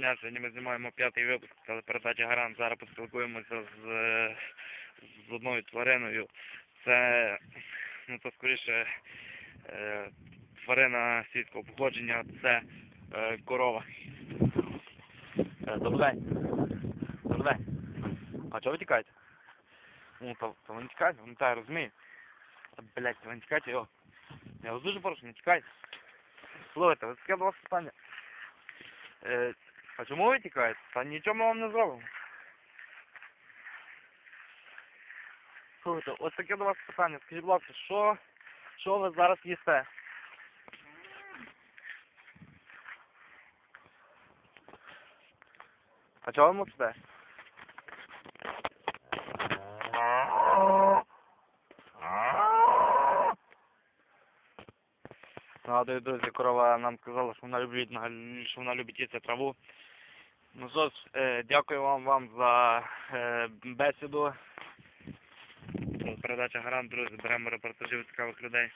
дня. Сьогодні ми знімаємо п'ятий випуск телепередачі Гарант. Зараз поспілкуємося з, з одною твариною. Це, ну то скоріше, е, тварина світського походження, це е, корова. Е, Добрий. А чого ви тікаєте? Ну, то, то ви не тікайте, ну так, розумію. Та, блядь, ви не тікайте, його. Я вас дуже прошу, не тікайте. Слухайте, ось таке до вас питання. Е, а чому ви тікаєте? Та нічого ми вам не зробимо. Слухайте, ось таке до вас питання. Скажіть, будь ласка, що, що ви зараз їсте? А чого ви мовчите? Нагадую, друзі, корова нам сказала, що вона любить, що вона любить їсти траву. Ну що ж, е, дякую вам, вам за е, бесіду. Передача гарант, друзі, беремо репортажів цікавих людей.